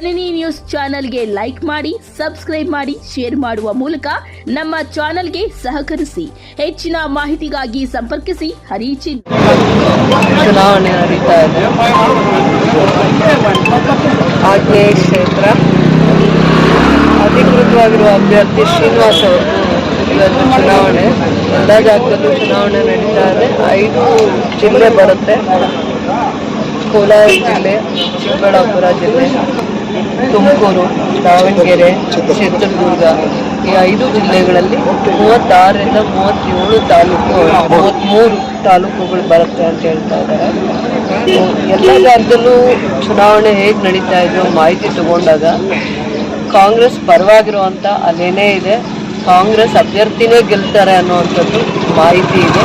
ಜನನಿ news ಚಾನೆಲ್ಗೆ like ಮಾಡಿ, subscribe ಮಾಡಿ, ಶೇರ್ ಮಾಡುವ ಮೂಲಕ ನಮ್ಮ ಚಾನೆಲ್ಗೆ ಸಹಕರಿಸಿ. ಹೆಚ್ಚಿನ ಮಾಹಿತಿಗಾಗಿ ಸಂಪರ್ಕಿಸಿ. ಹರಿಚಿನ್ ಚುನಾವಣೆ ನಡೀತಾ ಇದೆ. ಆಗ್ನೇಯ ಕ್ಷೇತ್ರ. ಅಧಿಕೃತವಾಗಿರುವ ಅಭ್ಯರ್ಥಿ ಶ್ರೀನಿವಾಸ್ ಅವರು ಚುನಾವಣೆ. ಎಲ್ಲ ಜಾಗದಲ್ಲೂ ಚುನಾವಣೆ ನಡೀತಾ ಇದೆ. ಐದು ಜಿಲ್ಲೆ ಬರುತ್ತೆ. ಕೋಲಾರ ಜಿಲ್ಲೆ, ಚಿಕ್ಕಬಳ್ಳಾಪುರ ಜಿಲ್ಲೆ. ತುಮಕೂರು, ದಾವಣಗೆರೆ, ಚಿತ್ರದುರ್ಗ ಈ ಐದು ಜಿಲ್ಲೆಗಳಲ್ಲಿ ಮೂವತ್ತಾರರಿಂದ ಮೂವತ್ತೇಳು ತಾಲೂಕು ಮೂವತ್ತ್ಮೂರು ತಾಲೂಕುಗಳು ಬರುತ್ತೆ ಅಂತ ಹೇಳ್ತಾ ಇದ್ದಾರೆ. ಎಲ್ಲ ಜಾಗದಲ್ಲೂ ಚುನಾವಣೆ ಹೇಗೆ ನಡೀತಾ ಇದೆಯೋ ಮಾಹಿತಿ ತಗೊಂಡಾಗ ಕಾಂಗ್ರೆಸ್ ಪರವಾಗಿರುವಂಥ ಅಲ್ಲೇನೇ ಇದೆ. ಕಾಂಗ್ರೆಸ್ ಅಭ್ಯರ್ಥಿನೇ ಗೆಲ್ತಾರೆ ಅನ್ನುವಂಥದ್ದು ಮಾಹಿತಿ ಇದೆ.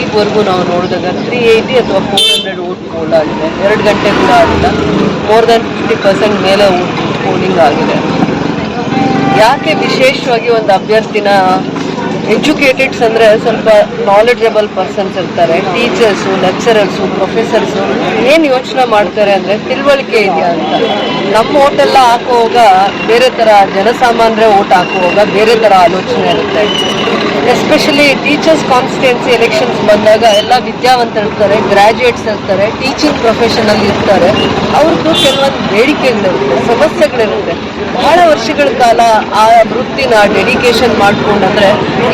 ಈವರೆಗೂ ನಾವು ನೋಡಿದಾಗ ತ್ರೀ ಏಯ್ಟಿ ಅಥವಾ ಫೋರ್ ಹಂಡ್ರೆಡ್ ಓಟ್ ಪೋಲ್ ಆಗಿದೆ. ಎರಡು ಗಂಟೆ ಕೂಡ ಆಗಿಲ್ಲ. ಮೋರ್ ದೆನ್ ಫಿಫ್ಟಿ ಪರ್ಸೆಂಟ್ ಮೇಲೆ ಪೋಲಿಂಗ್ ಆಗಿದೆ. ಯಾಕೆ ವಿಶೇಷವಾಗಿ ಒಂದು ಅಭ್ಯರ್ಥಿನ ಎಜುಕೇಟೆಡ್ಸ್ ಅಂದರೆ ಸ್ವಲ್ಪ ನಾಲೆಡ್ಜಬಲ್ ಪರ್ಸನ್ಸ್ ಇರ್ತಾರೆ ಟೀಚರ್ಸು ಲೆಕ್ಚರರ್ಸು ಪ್ರೊಫೆಸರ್ಸು ಏನು ಯೋಚನೆ ಮಾಡ್ತಾರೆ ಅಂದರೆ ತಿಳುವಳಿಕೆ ಇದೆಯಾ ಅಂತ. ನಮ್ಮ ಓಟೆಲ್ಲ ಹಾಕುವಾಗ ಬೇರೆ ಥರ ಜನಸಾಮಾನ್ಯರೇ ಓಟ್ ಹಾಕುವಾಗ ಬೇರೆ ಥರ ಆಲೋಚನೆ ಇರುತ್ತೆ. ಎಸ್ಪೆಷಲಿ ಟೀಚರ್ಸ್ ಕಾನ್ಸ್ಟಿಟ್ಯೂನ್ಸಿ ಎಲೆಕ್ಷನ್ಸ್ ಬಂದಾಗ ಎಲ್ಲ ವಿದ್ಯಾವಂತರಿರ್ತಾರೆ ಗ್ರ್ಯಾಜುಯೇಟ್ಸ್ ಇರ್ತಾರೆ ಟೀಚಿಂಗ್ ಪ್ರೊಫೆಷನಲ್ಲಿ ಇರ್ತಾರೆ. ಅವ್ರದ್ದು ಕೆಲವೊಂದು ಬೇಡಿಕೆಗಳಿರುತ್ತೆ ಸಮಸ್ಯೆಗಳಿರುತ್ತೆ. ಬಹಳ ವರ್ಷಗಳ ಕಾಲ ಆ ವೃತ್ತಿನ ಡೆಡಿಕೇಶನ್ ಮಾಡ್ಕೊಂಡಂದ್ರೆ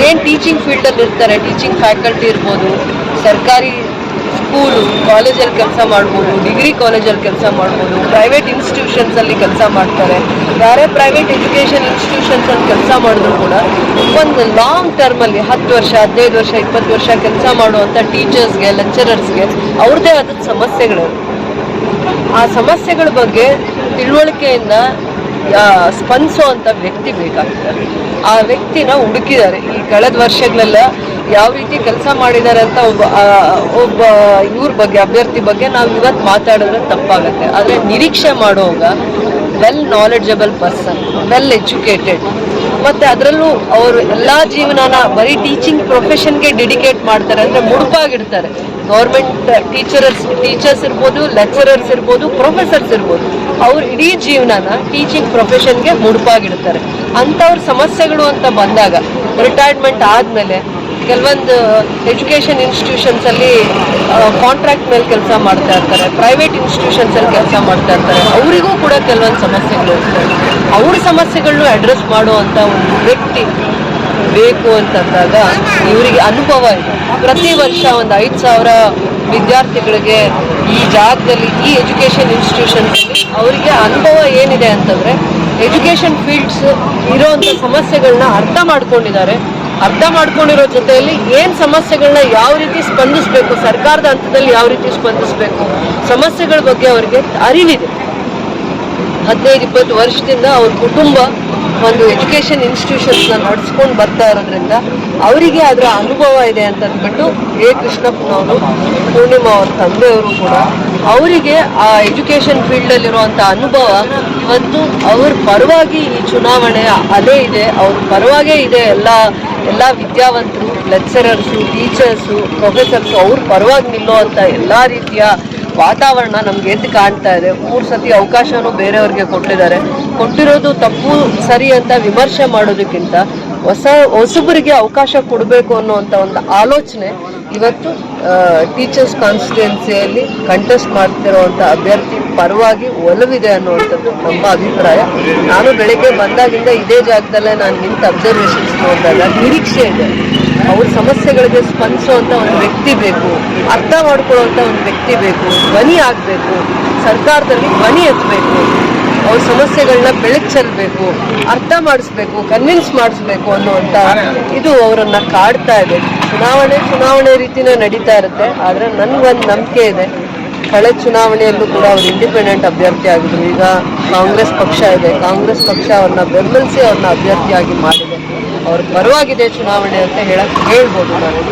ಏನು ಟೀಚಿಂಗ್ ಫೀಲ್ಡಲ್ಲಿ ಇರ್ತಾರೆ ಟೀಚಿಂಗ್ ಫ್ಯಾಕಲ್ಟಿ ಇರ್ಬೋದು, ಸರ್ಕಾರಿ ಸ್ಕೂಲು, ಕಾಲೇಜಲ್ಲಿ ಕೆಲಸ ಮಾಡ್ಬೋದು, ಡಿಗ್ರಿ ಕಾಲೇಜಲ್ಲಿ ಕೆಲಸ ಮಾಡ್ಬೋದು ಪ್ರೈವೇಟ್ ಇನ್ಸ್ಟಿಟ್ಯೂಷನ್ಸಲ್ಲಿ ಕೆಲಸ ಮಾಡ್ತಾರೆ. ಯಾರೇ ಪ್ರೈವೇಟ್ ಎಜುಕೇಷನ್ ಇನ್ಸ್ಟಿಟ್ಯೂಷನ್ಸಲ್ಲಿ ಕೆಲಸ ಮಾಡಿದ್ರು ಕೂಡ ಒಂದು ಲಾಂಗ್ ಟರ್ಮಲ್ಲಿ ಹತ್ತು ವರ್ಷ, ಹದಿನೈದು ವರ್ಷ, ಇಪ್ಪತ್ತು ವರ್ಷ ಕೆಲಸ ಮಾಡುವಂಥ ಟೀಚರ್ಸ್ಗೆ ಲೆಕ್ಚರರ್ಸ್ಗೆ ಅವ್ರದ್ದೇ ಆದ ಸಮಸ್ಯೆಗಳು. ಆ ಸಮಸ್ಯೆಗಳ ಬಗ್ಗೆ ತಿಳುವಳಿಕೆಯಿಂದ ಸ್ಪಂದಿಸೋ ಅಂತ ವ್ಯಕ್ತಿ ಬೇಕಾಗ್ತಾರೆ ಆ ವ್ಯಕ್ತಿನ ಹುಡುಕಿದ್ದಾರೆ. ಈ ಕಳೆದ ವರ್ಷಗಳೆಲ್ಲ ಯಾವ ರೀತಿ ಕೆಲಸ ಮಾಡಿದ್ದಾರೆ ಅಂತ ಒಬ್ಬ ಒಬ್ಬ ಇವ್ರ ಬಗ್ಗೆ, ಅಭ್ಯರ್ಥಿ ಬಗ್ಗೆ ನಾವು ಇವತ್ತು ಮಾತಾಡಿದ್ರೆ ತಪ್ಪಾಗುತ್ತೆ. ಆದರೆ ನಿರೀಕ್ಷೆ ಮಾಡುವಾಗ well knowledgeable person well educated ಮತ್ತು ಅದರಲ್ಲೂ ಅವರು ಎಲ್ಲ ಜೀವನನ ಬರೀ ಟೀಚಿಂಗ್ ಪ್ರೊಫೆಷನ್ಗೆ ಡೆಡಿಕೇಟ್ ಮಾಡ್ತಾರೆ. ಅಂದರೆ ಮುಡುಪಾಗಿಡ್ತಾರೆ. ಗೌರ್ಮೆಂಟ್ ಟೀಚರ್ಸ್ ಟೀಚರ್ಸ್ ಇರ್ಬೋದು ಲೆಕ್ಚರರ್ಸ್ ಇರ್ಬೋದು ಪ್ರೊಫೆಸರ್ಸ್ ಇರ್ಬೋದು. ಅವ್ರ ಇಡೀ ಜೀವನನ ಟೀಚಿಂಗ್ ಪ್ರೊಫೆಷನ್ಗೆ ಮುಡುಪಾಗಿಡ್ತಾರೆ. ಅಂಥವ್ರ ಸಮಸ್ಯೆಗಳು ಅಂತ ಬಂದಾಗ ರಿಟೈರ್ಮೆಂಟ್ ಆದಮೇಲೆ ಕೆಲವೊಂದು ಎಜುಕೇಷನ್ ಇನ್ಸ್ಟಿಟ್ಯೂಷನ್ಸಲ್ಲಿ ಕಾಂಟ್ರಾಕ್ಟ್ ಮೇಲೆ ಕೆಲಸ ಮಾಡ್ತಾ ಇರ್ತಾರೆ ಪ್ರೈವೇಟ್ ಇನ್ಸ್ಟಿಟ್ಯೂಷನ್ಸಲ್ಲಿ ಕೆಲಸ ಮಾಡ್ತಾ ಇರ್ತಾರೆ. ಅವರಿಗೂ ಕೂಡ ಕೆಲವೊಂದು ಸಮಸ್ಯೆಗಳು ಅವ್ರ ಸಮಸ್ಯೆಗಳನ್ನು ಅಡ್ರೆಸ್ ಮಾಡುವಂಥ ಒಂದು ವ್ಯಕ್ತಿ ಬೇಕು ಅಂತಂದಾಗ ಇವರಿಗೆ ಅನುಭವ ಇದೆ. ಪ್ರತಿ ವರ್ಷ ಒಂದು ಐದು ಸಾವಿರ ವಿದ್ಯಾರ್ಥಿಗಳಿಗೆ ಈ ಜಾಗದಲ್ಲಿ, ಈ ಎಜುಕೇಷನ್ ಇನ್ಸ್ಟಿಟ್ಯೂಷನ್ಸಲ್ಲಿ ಅವರಿಗೆ ಅನುಭವ ಏನಿದೆ ಅಂತಂದರೆ, ಎಜುಕೇಷನ್ ಫೀಲ್ಡ್ಸ್ ಇರೋವಂಥ ಸಮಸ್ಯೆಗಳನ್ನ ಅರ್ಥ ಮಾಡ್ಕೊಂಡಿದ್ದಾರೆ. ಅರ್ಥ ಮಾಡ್ಕೊಂಡಿರೋ ಜೊತೆಯಲ್ಲಿ ಏನು ಸಮಸ್ಯೆಗಳನ್ನ ಯಾವ ರೀತಿ ಸ್ಪಂದಿಸಬೇಕು, ಸರ್ಕಾರದ ಹಂತದಲ್ಲಿ ಯಾವ ರೀತಿ ಸ್ಪಂದಿಸಬೇಕು, ಸಮಸ್ಯೆಗಳ ಬಗ್ಗೆ ಅವರಿಗೆ ಅರಿವಿದೆ. ಹದಿನೈದು, ಇಪ್ಪತ್ತು ವರ್ಷದಿಂದ ಅವ್ರ ಕುಟುಂಬ ಒಂದು ಎಜುಕೇಶನ್ ಇನ್ಸ್ಟಿಟ್ಯೂಷನ್ಸ್ನ ನಡೆಸ್ಕೊಂಡು ಬರ್ತಾ ಇರೋದ್ರಿಂದ ಅವರಿಗೆ ಅದರ ಅನುಭವ ಇದೆ ಅಂತ ಅಂದ್ಬಿಟ್ಟು ಎ. ಕೃಷ್ಣಪ್ಪನವರು, ಪೂರ್ಣಿಮಾ ಅವ್ರ ತಂದೆಯವರು ಕೂಡ ಅವರಿಗೆ ಆ ಎಜುಕೇಶನ್ ಫೀಲ್ಡಲ್ಲಿರುವಂಥ ಅನುಭವ ಇವತ್ತು ಅವ್ರ ಪರವಾಗಿ ಈ ಚುನಾವಣೆ ಅದೇ ಇದೆ, ಅವ್ರ ಪರವಾಗೇ ಇದೆ ಎಲ್ಲ ಎಲ್ಲ ವಿದ್ಯಾವಂತರು ಲೆಕ್ಚರರ್ಸು ಟೀಚರ್ಸು ಪ್ರೊಫೆಸರ್ಸು ಅವ್ರ ಪರವಾಗಿ ನಿಲ್ಲುವಂಥ ಎಲ್ಲ ರೀತಿಯ ವಾತಾವರಣ ನಮ್ಗೆ ಎದ್ದು ಕಾಣ್ತಾ ಇದೆ. ಮೂರು ಸತಿ ಅವಕಾಶನೂ ಬೇರೆಯವ್ರಿಗೆ ಕೊಟ್ಟಿದ್ದಾರೆ. ಕೊಟ್ಟಿರೋದು ತಪ್ಪು, ಸರಿ ಅಂತ ವಿಮರ್ಶೆ ಮಾಡೋದಕ್ಕಿಂತ ಹೊಸ ಹೊಸಬರಿಗೆ ಅವಕಾಶ ಕೊಡಬೇಕು ಅನ್ನುವಂತ ಒಂದು ಆಲೋಚನೆ ಇವತ್ತು ಟೀಚರ್ಸ್ ಕಾನ್ಸ್ಟಿಟ್ಯೂನ್ಸಿಯಲ್ಲಿ ಕಂಟೆಸ್ಟ್ ಮಾಡ್ತಿರುವಂಥ ಅಭ್ಯರ್ಥಿ ಪರವಾಗಿ ಒಲವಿದೆ ಅನ್ನುವಂಥದ್ದು ನಮ್ಮ ಅಭಿಪ್ರಾಯ. ನಾನು ಬೆಳಿಗ್ಗೆ ಬಂದಾಗಿಂದ ಇದೇ ಜಾಗದಲ್ಲೇ ನಾನು ನಿಂತ ಅಬ್ಸರ್ವೇಷನ್ಸ್ ನೋಡಿದಾಗ ನಿರೀಕ್ಷೆ ಇದೆ. ಅವ್ರ ಸಮಸ್ಯೆಗಳಿಗೆ ಸ್ಪಂದಿಸುವಂಥ ಒಂದು ವ್ಯಕ್ತಿ ಬೇಕು, ಅರ್ಥ ಮಾಡ್ಕೊಳ್ಳುವಂಥ ಒಂದು ವ್ಯಕ್ತಿ ಬೇಕು, ಧ್ವನಿ ಆಗಬೇಕು, ಸರ್ಕಾರದಲ್ಲಿ ಧ್ವನಿ ಎತ್ತಬೇಕು. ಅವ್ರ ಸಮಸ್ಯೆಗಳನ್ನ ಬೆಳಕು ಚೆಲ್ಲಬೇಕು ಅರ್ಥ ಮಾಡಿಸ್ಬೇಕು ಕನ್ವಿನ್ಸ್ ಮಾಡಿಸ್ಬೇಕು ಅನ್ನುವಂಥ ಇದು ಅವರನ್ನ ಕಾಡ್ತಾ ಇದೆ. ಚುನಾವಣೆ ಚುನಾವಣೆ ರೀತಿನೇ ನಡೀತಾ ಇರುತ್ತೆ, ಆದರೆ ನನ್ಗೊಂದು ನಂಬಿಕೆ ಇದೆ. ಕಳೆದ ಚುನಾವಣೆಯಲ್ಲೂ ಕೂಡ ಅವರು ಇಂಡಿಪೆಂಡೆಂಟ್ ಅಭ್ಯರ್ಥಿ ಆಗಿದ್ರು. ಈಗ ಕಾಂಗ್ರೆಸ್ ಪಕ್ಷ ಇದೆ. ಕಾಂಗ್ರೆಸ್ ಪಕ್ಷ ಅವ್ರನ್ನ ಬೆಂಬಲಿಸಿ ಅವ್ರನ್ನ ಅಭ್ಯರ್ಥಿಯಾಗಿ ಮಾಡಿದೆ. ಅವ್ರ ಪರವಾಗಿದೆ ಚುನಾವಣೆ ಅಂತ ಹೇಳಕ್ ಹೇಳ್ಬೋದು ನಾನು.